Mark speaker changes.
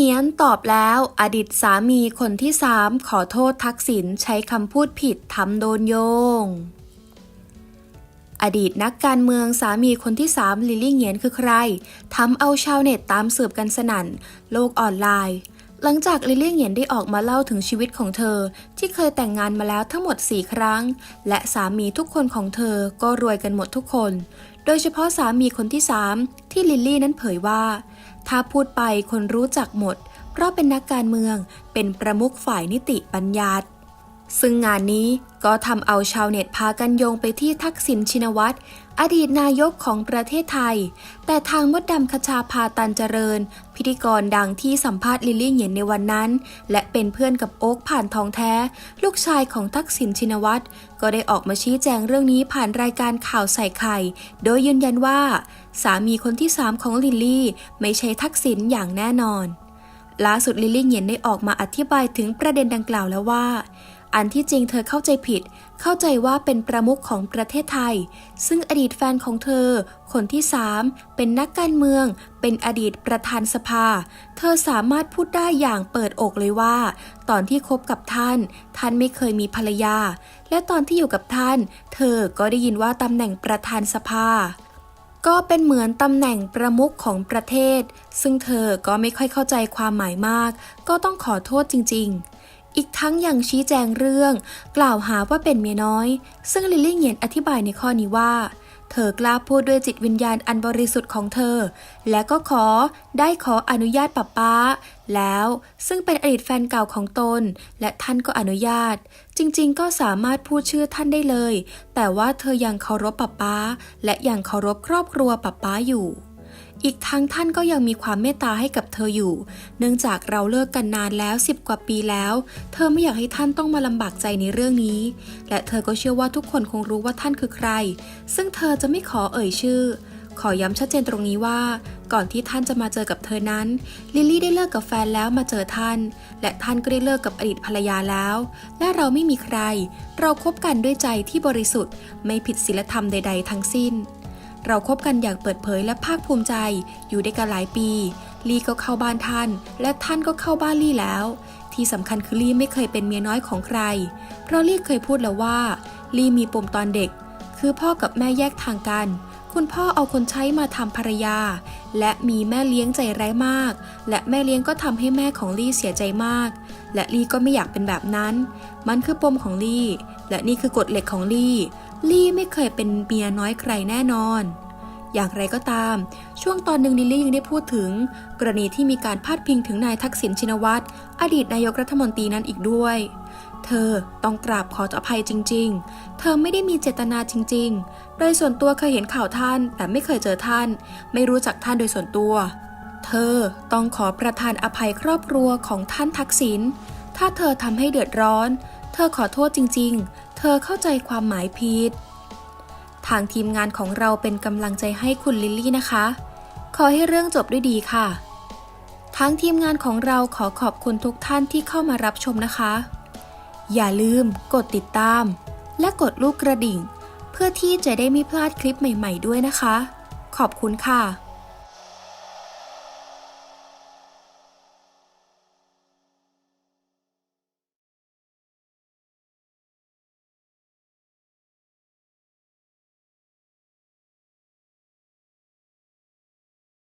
Speaker 1: เงียนตอบแล้ว อดีตสามีคนที่สามขอโทษทักษิณใช้คำพูดผิดทำโดนโยง อดีตนักการเมืองสามีคนที่สามลิลลี่เหงียนคือใครทำเอาชาวเน็ตตามสืบกันสนั่น โลกออนไลน์ หลังจากลิลลี่เหยียนได้ออกมาเล่าถึงชีวิตของเธอ ที่เคยแต่งงานมาแล้วทั้งหมด 4 ครั้ง และสามีทุกคนของเธอก็รวยกันหมดทุกคน โดยเฉพาะสามีคนที่ 3 ที่ลิลลี่นั้นเผยว่า ถ้าพูดไปคนรู้จักหมด เพราะเป็นนักการเมืองเป็นประมุขฝ่ายนิติบัญญัติ ซึ่งงานนี้ก็ทำเอาชาวเน็ตพากันโยงไปที่ทักษิณชินวัตร อดีตนายกของประเทศไทย แต่ทางมดดำคชาพาตันเจริญ พิธีกรดังที่สัมภาษณ์ลิลลี่เหยียนในวันนั้น และเป็นเพื่อนกับโอ๊คผ่านทองแท้ ลูกชายของทักษิณชินวัตร ก็ได้ออกมาชี้แจงเรื่องนี้ผ่านรายการข่าวใส่ไข่ โดยยืนยันว่า สามีคนที่สามของลิลลี่ ไม่ใช่ทักษิณอย่างแน่นอนล่าสุดลิลลี่เหยียนได้ออกมาอธิบายถึงประเด็นดังกล่าวแล้วว่า อันที่จริงเธอเข้าใจผิด เข้าใจว่าเป็นประมุขของประเทศไทย ซึ่งอดีตแฟนของเธอ คนที่สามเป็นนักการเมือง เป็นอดีตประธานสภา เธอสามารถพูดได้อย่างเปิดอกเลยว่า ตอนที่คบกับท่าน ท่านไม่เคยมีภรรยา และตอนที่อยู่กับท่าน เธอก็ได้ยินว่าตำแหน่งประธานสภาก็เป็นเหมือนตำแหน่งประมุขของประเทศ ซึ่งเธอก็ไม่ค่อยเข้าใจความหมายมาก ก็ต้องขอโทษจริง ๆ อีกทั้งยังชี้แจงเรื่อง กล่าวหาว่าเป็นเมียน้อย ซึ่งลิลลี่เหงียนอธิบายในข้อนี้ว่า เธอกล้าพูดด้วยจิตวิญญาณอันบริสุทธิ์ของเธอ และก็ขอได้ขออนุญาตป้าป้า แล้วซึ่งเป็นอดีตแฟนเก่าของตน และท่านก็อนุญาต จริงๆ ก็สามารถพูดชื่อท่านได้เลย แต่ว่าเธอยังเคารพป้าป้า และยังเคารพครอบครัวป้าป้าอยู่ อีกทั้งท่านก็ยังมีความเมตตาให้กับเธออยู่ เนื่องจากเราเลิกกันนานแล้วสิบกว่าปีแล้ว เธอไม่อยากให้ท่านต้องมาลำบากใจในเรื่องนี้ และเธอก็เชื่อว่าทุกคนคงรู้ว่าท่านคือใคร ซึ่งเธอจะไม่ขอเอ่ยชื่อ ขอย้ำชัดเจนตรงนี้ว่า ก่อนที่ท่านจะมาเจอกับเธอนั้น ลิลลี่ได้เลิกกับแฟนแล้วมาเจอท่าน และท่านก็ได้เลิกกับอดีตภรรยาแล้ว และเราไม่มีใคร เราคบกันด้วยใจที่บริสุทธิ์ ไม่ผิดศีลธรรมใด ๆ ทั้งสิ้น เราคบกันอย่างเปิดเผยและภาคภูมิใจ อยู่ด้วยกันหลายปี ลี่ก็เข้าบ้านท่าน และท่านก็เข้าบ้านลี่แล้ว ที่สำคัญคือลี่ไม่เคยเป็นเมียน้อยของใคร เพราะลี่เคยพูดแล้วว่า ลี่มีปมตอนเด็ก คือพ่อกับแม่แยกทางกัน คุณพ่อเอาคนใช้มาทำภรรยา และมีแม่เลี้ยงใจร้ายมาก และแม่เลี้ยงก็ทำให้แม่ของลี่เสียใจมาก และลี่ก็ไม่อยากเป็นแบบนั้น มันคือปมของลี่ และนี่คือกฎเหล็กของลี่ ลี่ไม่เคยเป็นเมียน้อยใครแน่นอน อย่างไรก็ตาม ช่วงตอนหนึ่งลิลลี่ยังได้พูดถึง กรณีที่มีการพาดพิงถึงนายทักษิณชินวัตรอดีตนายกรัฐมนตรีนั้นอีกด้วย เธอต้องกราบขออภัยจริง ๆ เธอไม่ได้มีเจตนาจริง ๆ โดยส่วนตัวเคยเห็นข่าวท่าน แต่ไม่เคยเจอท่าน ไม่รู้จักท่านโดยส่วนตัว เธอต้องขอประทานอภัยครอบครัวของท่านทักษิณถ้าเธอทำให้เดือดร้อน เธอขอโทษจริง ๆ เธอเข้าใจความหมายผิด ทางทีมงานของเราเป็นกำลังใจให้คุณลิลลี่นะคะ ขอให้เรื่องจบด้วยดีค่ะ ทั้งทีมงานของเราขอขอบคุณทุกท่านที่เข้ามารับชมนะคะ อย่าลืมกดติดตาม และกดลูกกระดิ่ง เพื่อที่จะได้ไม่พลาดคลิปใหม่ ๆ ด้วยนะคะ ขอบคุณค่ะ